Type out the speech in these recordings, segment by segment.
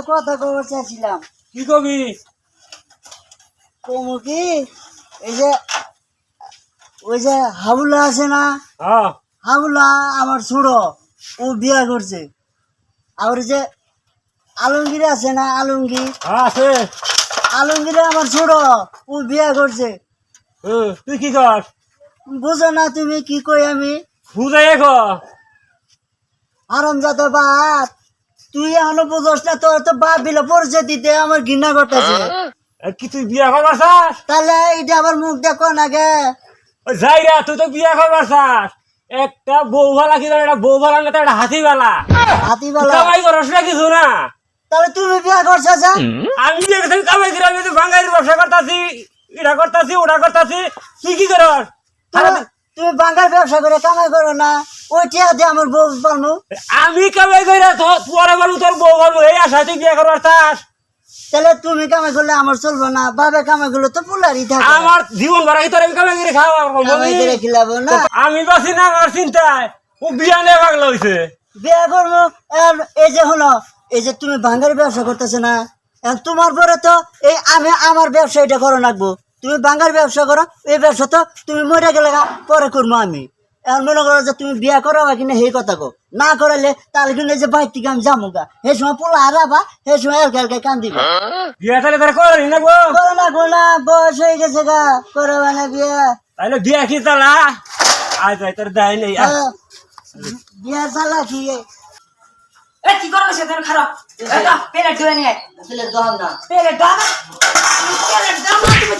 একটা কথা খবর চাইছিলাম। কি কবি কমু কি এই যে ওই যে হাবুলা আছে না? হ্যাঁ। হাবুলা আমার ছোড়ো ও বিয়া করছে। আর যে আলমগীর আছে না আলমগীর? হ্যাঁ, আছে। আলমগীর আমার ছোড়ো ও বিয়া করছে। তুই কি কর? বুঝো না তুমি কি কই আমি? বুঝাই আরাম যাতে বাপ তুই এখনও বুঝোস না তোর তো বাপ বিলে পরিচয় দিতে আমার ঘৃণা করতেছে। কি তুই বিয়া করবার চাস তাহলে এটা আমার মুখ দেখো না গে যাই রা তুই তো বিয়া করবার চাস একটা বউ ভালা কি একটা বউ ভালা না একটা হাতি ভালা হাতিবালা কামাই করস না কিছু না। তাহলে তুমি বিয়া করছ যা আমি যে একদিন কামাই করে আমি তো বাঙালির ব্যবসা করতাছি এটা করতাছি ওটা করতাছি তুই কি করস? তুমি- বাঙ্গাল ব্যবসা করে কামাই করো না ওই টিয়া দিয়ে আমার বউ পালমু আমি কামাই করে তো পরে বলু তোর বউ বলব এই আশায় তুই বিয়া করবার চাস তাহলে তুমি কামাই করলে আমার চলবো না বাবে কামাই করলে তো পুলারই থাকে। আমার জীবন ভরা তোর আমি কামাই করে খাওয়া কামাই করে খিলাবো না। আমি বাসি না আমার চিন্তায় ও বিয়া নিয়ে পাগলা হয়েছে বিয়া করব আর এই যে হলো এই যে তুমি বাঙ্গালি ব্যবসা করতেছে না তোমার পরে তো এই আমি আমার ব্যবসা এটা করো রাখব। তুমি বাঙ্গাল ব্যবসা করো এই ব্যবসা তো তুমি মরে গেলে পরে করব আমি। এখন মনে করো যে তুমি বিয়া করো বা কিনা সেই কথা কো না করালে তাহলে কিন্তু যে বাইর থেকে আমি যাব গা। সেই সময় পোলা হারাবা সেই সময় এলকে এলকে কান দিবা বিয়া তাহলে তারা করি না গো? করো না গো না বয়স হয়ে গেছে গা করো না বিয়া। তাহলে বিয়া কি তালা আজ আয় তোর দায় নেই হ্যাঁ। বিয়া চালা কি? এ কি করবে সেখানে খারাপ পেলেট ধুয়ে নিয়ে আসলে দম না। পেলেট দাও পেলেট দাও না তুমি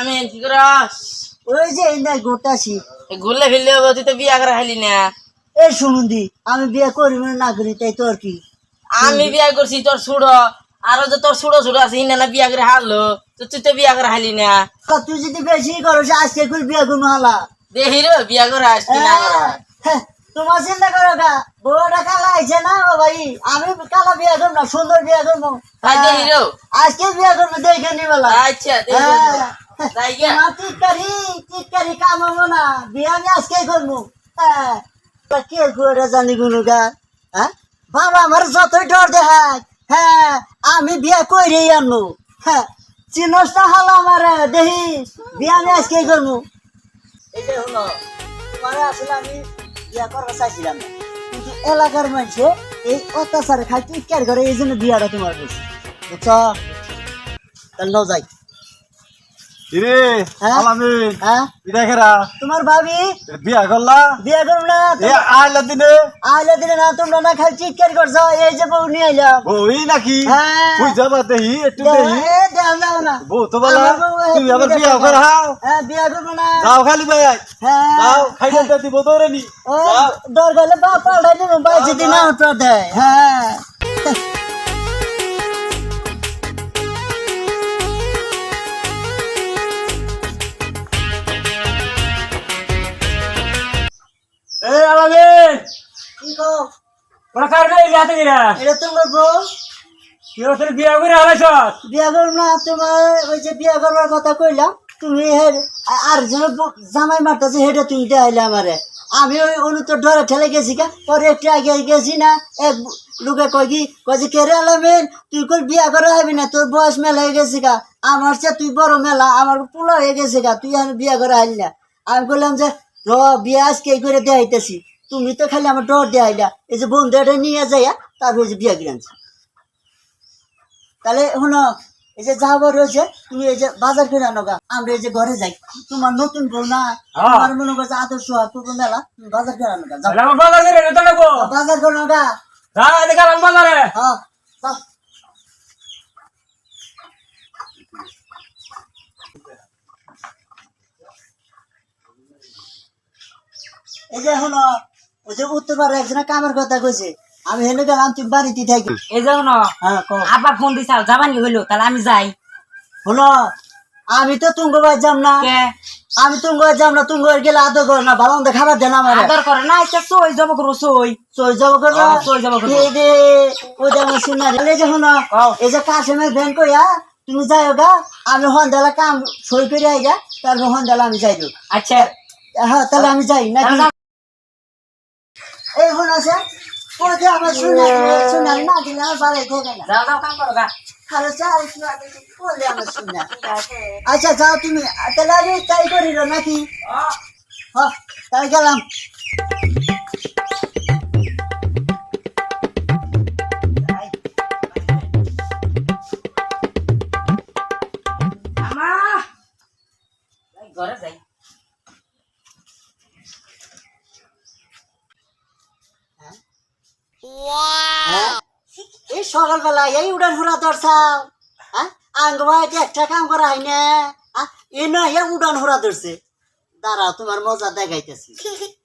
আমি কি করাস? ওই যে এই গোটাছি ঘুরলে ফিরলে হবে, তুই তো বিয়া করে খাইলি না। এই সুমন্দি আমি বিয়ে করব না না করি তাই তোর কি? আমি বিয়া করছি তোর ছুড়ো আরও যে তোর ছুড়ো ছুড়ো আছে না বিয়া করে হারলো তো তুই তো বিয়া করে হাইলি না। তুই যদি বেশি করো আজকে করে বিয়ে করব হালা? দেখি রে বিয়া করে আসছি না। হ্যাঁ, তোমার চিন্তা করো কা বউটা কালা আইছে না ও ভাই? আমি কালা বিয়ে করব না সুন্দর বিয়ে করব। দেখি আজকে বিয়ে করব দেখে নিবেলা আচ্ছা হ্যাঁ। হব না বিয়ে আমি আজকেই হ্যাঁ করে হ্যাঁ? হ্যাঁ বিয়ে কইরেই আনব। হ্যাঁ হালা আমার, দেহি বিয়ে আমি আজকেই করব এলাকার মানুষে এই অত্যাচারে খাই টিটকার করে, এই জন্য বিয়াটা তোমার বুঝছ? তাহলে যাই। ইরে হ্যাঁ? আলামি হ্যাঁ? খেরা তোমার ভাবি? বিয়া করলা? বিয়ে করব না এ আইলা দিনে? আইলে দিলে না তোমরা না খালি চিৎকার করছ এই যে বউ নিয়ে আইলাম বই নাকি? হ্যাঁ। তুই যাবা দেহি একটু দেহি এ, দাও, দাও না। বউ তো বলা আমার বউ, এ, তুই আবার বিয়া না। হাও হ্যাঁ বিয়ে করব না। যাও খালি ভাই। হ্যাঁ। যাও খাইতে দিব তোরে নি। দর গেলে পাল্টাই দেবো দিন দেয়। হ্যাঁ। ওরা কার বিয়ে হাতে গিরা এটা তোমার বউ? কি বিয়া করে হালাইছ বিয়ে করব না তোমার ওই যে বিয়ে করবার কথা কইলাম তুমি আর যেন জামাই মারতেছে হেটা তুমি দেখাইলে আমারে। আমি ওই অনু তো ডরে ঠেলে গেছি কা পরে একটু আগে গেছি না এক লোকে কই কি কই যে কেরে আলামেন তুই কই বিয়া করে আবি না? তোর বয়স মেলা হয়ে গেছে গা। আমার চেয়ে তুই বড় মেলা আমার পোলা হয়ে গেছে গা তুই আমি বিয়া করে আইলি না। আমি বললাম যে র বিয়া আজকে এই করে দেখাইতেছি। তুমি তো খালি আমার ডর দেখাইলা এই যে বন্ধু এটা নিয়ে যাইয়া তারপরে যে বিয়া আনছি তাহলে শোনো এই যে যাব রয়েছে তুমি এই যে বাজার করে আনো গা। আমরা এই যে ঘরে যাই। তোমার নতুন বউ না? হ্যাঁ। তোমার মনে করছে আদর্শ পূর্ব মেলা বাজার করে আনো গা। বাজার করে বাজার করে গা। হ্যাঁ এই যে শোনো ওই যে উত্তর পাড়ে একজনে কামের কথা কইছে। আমি হেনে গেলাম তুই বাড়িতে থাকি এই জন্য হ্যাঁ কও। আব্বা ফোন যাবানি হইল তাহলে আমি যাই। শোনো আমি তো তুঙ্গ ভাই যাম না। কে? আমি তুঙ্গ যাম না তুঙ্গ গেলে আদর করে না ভালো মন্দ খাবার দেন আমার। আদর করে না এটা সই যাব করো সই। চই যাব করব ও, চই যাব করব। এই যে ওই যে আমার এই যে শোনো এই যে কাশেমের ভ্যান কইয়া তুমি যাইও গা আমি হন্দালা কাম সই করে আই গা তারপর হন্দালা আমি যাই দেব আচ্ছা। হ্যাঁ তাহলে আমি যাই নাকি? তাহলে যাও। এই হন আছে যে আমার শুনার শুনার না দিলে আমার বাড়ি থেকে না। বলে আমার আচ্ছা যাও তুমি। তাহলে আমি তাই করিল নাকি? হ। তাই গেলাম। সকালবেলা এই উড়ান হুরা ধরছাও হ্যাঁ আঙ্গবাই একটা কাম করা হয় না? এ না, এ উড়ান হুরা ধরছে। দাঁড়াও, তোমার মজা দেখাইতেছি।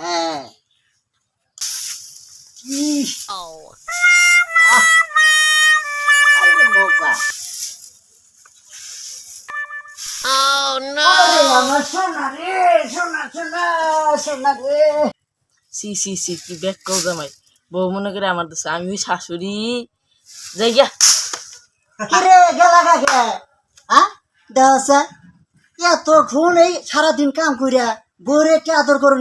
হ্যাঁ। সোনা রে সি সি সি, কি ব্যাক কল জামাই। বউ মনে করে আমার দেশে আমি শাশুড়ি। যাই গিয়া। কিরে গেলা কাকে? হ্যাঁ দেওয়া এত খুন এই সারাদিন কাম করিয়া বরে কে আদর করে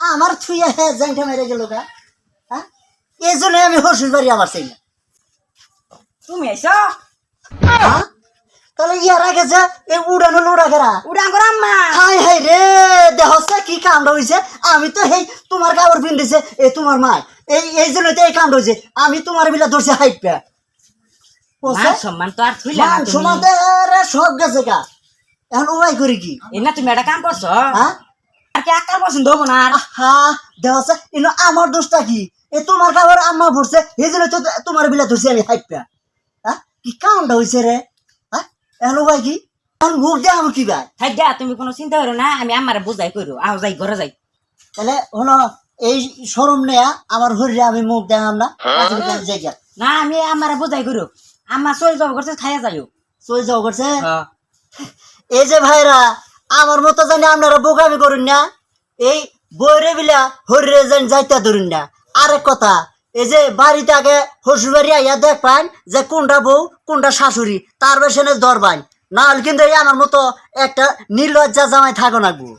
আমার থুইয়া হ্যাঁ জাংটা মেরে গেল গা। হ্যাঁ এই জন্য আমি হসুর বাড়ি আমার চাই না। তুমি হ্যাঁ? তাহলে ইয়ার আগে যে এই উড়ানো লোড়া গেরা। উড়ান করো আম্মা হাই হাই রে দেহসে কি কামড় হইছে? আমি তো হেই তোমার কাপড় পিন্ধিছে এ তোমার মা এই এই জন্য তো এই কামড় হইছে। আমি তোমার বিলা ধরছি হাইপা মান সম্মান তো আর থইলা না তুমি। সমাতে সব গেছে গা। এখন উপায় করি কি? এই না তুমি একটা কাম করছ? হ্যাঁ? আর কি আকার পছন্দ হব না আর? হা দেওয়া ইনো আমার দোষটা কি? এ তোমার কাপড় আম্মা ভরছে এই জন্য তো তোমার বিলা ধরছি আমি হাইপা হ্যাঁ? কি কামটা হইছে রে? হ্যাঁ? এখন উপায় কি? এখন মুখ দিয়ে আমি কি ভাই? থাক তুমি কোনো চিন্তা করো না আমি আমারে বুঝাই করো আও যাই ঘরে যাই। তাহলে হলো এই শরম নেয়া আমার হরিরে আমি মুখ দেখাম না। জায়গা না আমি আমারে বুঝাই করো আম্মা চলে যাব করছে খাইয়া যাইও। চলে যাও করছে? হ্যাঁ। এই যে ভাইরা আমার মতো জানি আপনারা বোকামি করুন না। এই বইরে বিলা হরিরে জানি যাইতে ধরুন না। আরেক কথা এই যে বাড়িতে আগে শ্বশুর বাড়ি আইয়া দেখ পান যে কোনটা বউ কোনটা শাশুড়ি তার বেশনে ধরবান না হলে কিন্তু এই আমার মতো একটা নির্লজ্জা জামাই থাকো না গো।